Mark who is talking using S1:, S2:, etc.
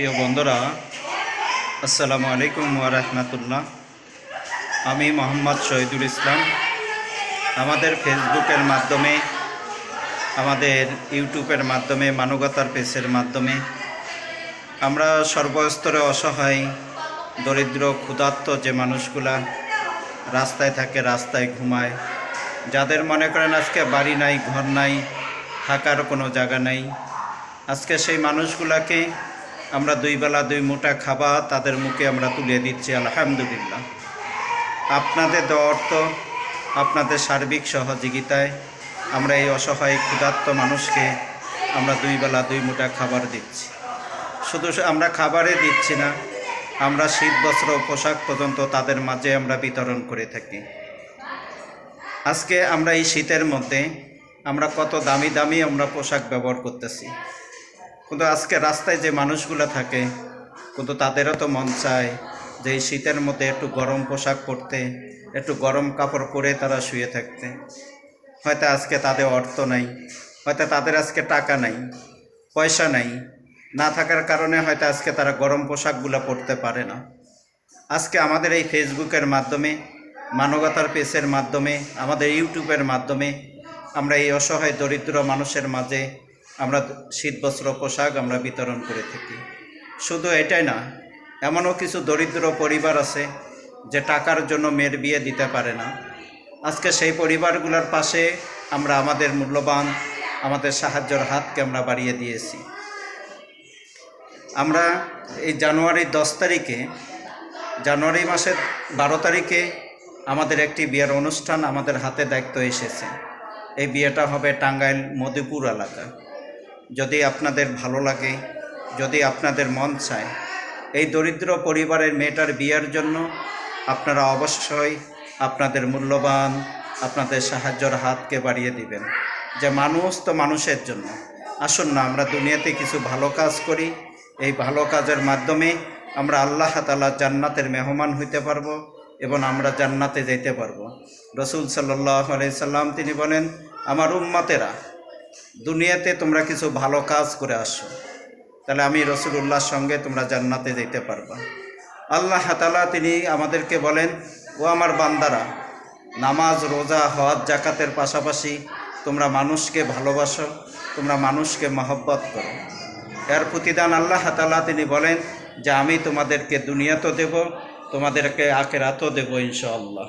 S1: প্রিয় বন্ধুরা, আসসালামু আলাইকুম ওরহমতুল্লাহ আমি মোহাম্মদ শহীদুল ইসলাম। আমাদের ফেসবুকের মাধ্যমে, আমাদের ইউটিউবের মাধ্যমে, মানবতার পেজের মাধ্যমে আমরা সর্বস্তরে অসহায়, দরিদ্র, ক্ষুধার্ত যে মানুষগুলা রাস্তায় থাকে, রাস্তায় ঘুমায়, যাদের মনে করেন আজকে বাড়ি নাই, ঘর নাই, থাকার কোনো জায়গা নাই, আজকে সেই মানুষগুলাকে আমরা দুই বেলা দুই মুঠা খাবার তাদের মুখে আমরা তুলে দিচ্ছি, আলহামদুলিল্লাহ। আপনাদের অর্থ, আপনাদের সার্বিক সহযোগিতায় আমরা এই অসহায় ক্ষুধার্ত মানুষকে আমরা দুই বেলা দুই মুঠা খাবার দিচ্ছি। শুধু আমরা খাবারে দিচ্ছি না, আমরা শীত, বস্ত্র পোশাক পর্যন্ত তাদের মাঝে আমরা বিতরণ করে থাকি। আজকে আমরা এই শীতের মধ্যে আমরা কত দামি দামি আমরা পোশাক ব্যবহার করতেছি। কিন্তু আজকে রাস্তায় যে মানুষগুলো থাকে, কিন্তু তাদেরও তো মন চায় যে এই শীতের মধ্যে একটু গরম পোশাক পরতে, একটু গরম কাপড় পরে তারা শুয়ে থাকতে। হয়তো আজকে তাদের অর্থ নাই, হয়তো তাদের আজকে টাকা নাই, পয়সা নাই। না থাকার কারণে হয়তো আজকে তারা গরম পোশাকগুলো পরতে পারে না। আজকে আমাদের এই ফেসবুকের মাধ্যমে, মানবতার পেজের মাধ্যমে, আমাদের ইউটিউবের মাধ্যমে আমরা এই অসহায়, দরিদ্র মানুষের মাঝে আমরা শীতবস্ত্র, পোশাক আমরা বিতরণ করে থাকি। শুধু এটাই না, এমনও কিছু দরিদ্র পরিবার আছে যে টাকার জন্য মেয়ের বিয়ে দিতে পারে না। আজকে সেই পরিবারগুলোর পাশে আমরা আমাদের মূল্যবান, আমাদের সাহায্যের হাতকে আমরা বাড়িয়ে দিয়েছি। আমরা এই জানুয়ারির দশ তারিখে, জানুয়ারি মাসের বারো তারিখে আমাদের একটি বিয়ের অনুষ্ঠান আমাদের হাতে দায়িত্ব এসেছে। এই বিয়েটা হবে টাঙ্গাইল মধুপুর এলাকা। যদি আপনাদের ভালো লাগে, যদি আপনাদের মন চায়, এই দরিদ্র পরিবারের মেয়েটার বিয়ের জন্য আপনারা অবশ্যই আপনাদের মূল্যবান, আপনাদের সাহায্যর হাতকে বাড়িয়ে দিবেন। যে মানুষ তো মানুষের জন্য। আসুন না, আমরা দুনিয়াতে কিছু ভালো কাজ করি। এই ভালো কাজের মাধ্যমে আমরা আল্লাহ তালা জান্নাতের মেহমান হইতে পারব এবং আমরা জান্নাতে যেতে পারব। রসুল সাল্লাহ সাল্লাম তিনি বলেন, আমার উম্মতেরা দুনিয়াতে তোমরা কিছু ভালো কাজ করে আসো। তাহলে আমি রসুল্লাহর সঙ্গে তোমরা জান্নাতে যেতে পারবা। আল্লাহ তালা তিনি আমাদেরকে বলেন, ও আমার বান্দারা, নামাজ, রোজা, হজ জাকাতের পাশাপাশি তোমরা মানুষকে ভালোবাসো, তোমরা মানুষকে মহব্বত করো। এর প্রতিদান আল্লাহ তালা তিনি বলেন যে, আমি তোমাদেরকে দুনিয়াতেও দেব, তোমাদেরকে আখেরাতও দেবো ইনশাআল্লাহ।